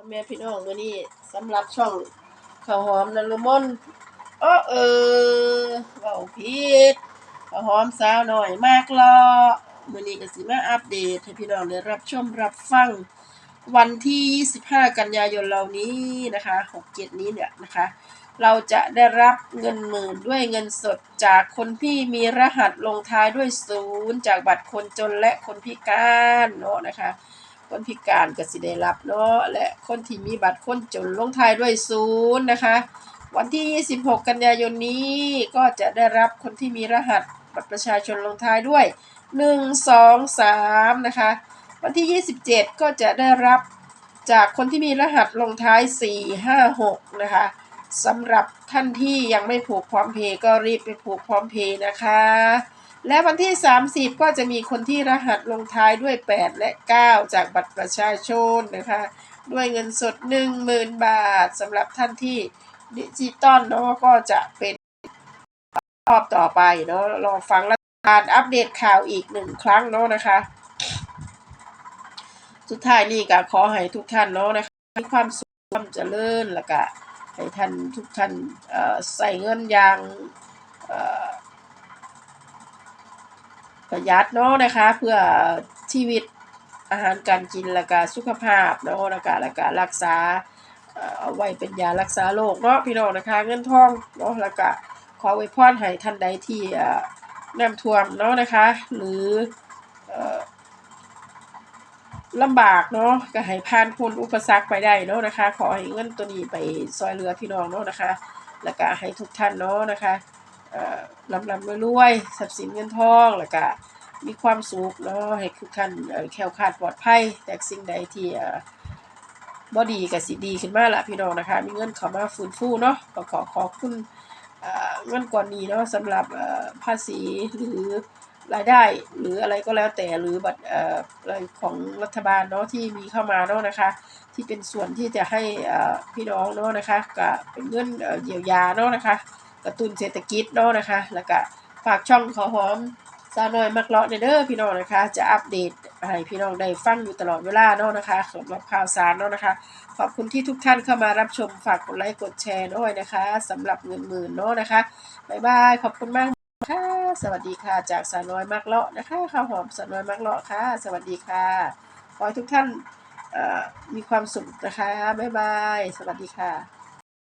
พ่อแม่พี่น้องมื้อนี้สำหรับช่องข้าวหอมนรมนเออเออเว้าผิดข้าวหอมสาวน้อยมากลอมือนี้ก็สิมาอัปเดตให้พี่น้องได้รับชมรับฟังวันที่ 25 กันยายนเรานี้นะคะ67นี้เนี่ยนะคะ เราจะได้รับเงินหมื่นด้วยเงินสดจากคนที่มีรหัสลงท้ายด้วยศูนย์จากบัตรคนจนและคนพิการเนาะนะคะ คนพิการก็สิได้รับเนาะและคนที่มีบัตรคนจนลงท้ายด้วยศูนย์นะคะ วันที่ 26 กันยายนนี้ก็จะได้รับคนที่มีรหัสบัตรประชาชนลงท้ายด้วย 1 2 3 นะคะ วันที่ 27 ก็จะได้รับจากคนที่มีรหัสลงท้าย 4 5 6 นะคะสำหรับท่านที่ยังไม่ผูกพร้อมเพย์ก็รีบไปผูกพร้อมเพย์นะคะ และวันที่ 30 ก็จะมีคนที่รหัสลงท้ายด้วย 8 และ 9 จากบัตรประชาชนนะคะ ด้วยเงินสด 10,000 บาทสำหรับท่านที่ดิจิตอลเนาะก็จะเป็นรอบต่อไปเนาะรอฟังรัฐบาลอัปเดตข่าวอีกหนึ่งครั้งเนาะนะคะ สุดท้ายนี่ก็ขอให้ทุกท่านเนาะนะคะมีความสุขความเจริญแล้วก็ให้ท่านทุกท่านใส่เงินอย่างเประหยัดเนาะนะคะ เพื่อชีวิตอาหารการกินแล้วก็สุขภาพเนาะแล้วก็แล้วก็รักษาเอาไว้เป็นยารักษาโรคเนาะพี่น้องนะคะ เงินทองเนาะแล้วก็ขออวยพรให้ท่านใดที่เอ่อน้ำท่วมเนาะนะคะ หรือลำบากเนาะก็ให้ผ่านพ้นอุปสรรคไปได้เนาะนะคะ ขอให้เงินตัวนี้ไปซอยเหลือพี่น้องเนาะนะคะ แล้วก็ให้ทุกท่านเนาะนะคะ ลำลำรวยๆทรัพย์สินเงินทองแล้วก็มีความสุขเนาะให้ทุกท่านแคล้วคาดปลอดภัยจากสิ่งใดที่บ่ดีก็สิดีขึ้นมาละพี่น้องนะคะ มีเงินเข้ามาฟื้นฟูเนาะก็ขอขอบคุณเงินก่อนนี้เนาะสำหรับภาษีหรือรายได้หรืออะไรก็แล้วแต่หรือบัตรอะไรของรัฐบาลเนาะที่มีเข้ามาเนาะนะคะ ที่เป็นส่วนที่จะให้พี่น้องเนาะนะคะก็เป็นเงินเยียวยาเนาะนะคะ กระตุ้นเศรษฐกิจเนาะนะคะ แล้วก็ฝากช่องขอหอมซาหน่อยมักเลาะเด้อพี่น้องนะคะ จะอัปเดตให้พี่น้องได้ฟังอยู่ตลอดเวลาเนาะนะคะสำหรับข่าวสารเนาะนะคะ ขอบคุณที่ทุกท่านเข้ามารับชมฝากกดไลค์กดแชร์ด้วยนะคะสำหรับเงินหมื่นเนาะนะคะบ๊ายบายขอบคุณมากค่ะสวัสดีค่ะ จากสาน้อยมักเลาะนะคะข้าวหอมสาน้อยมักเลาะค่ะ สวัสดีค่ะขอให้ทุกท่านมีความสุขนะคะบ๊ายบาย สวัสดีค่ะ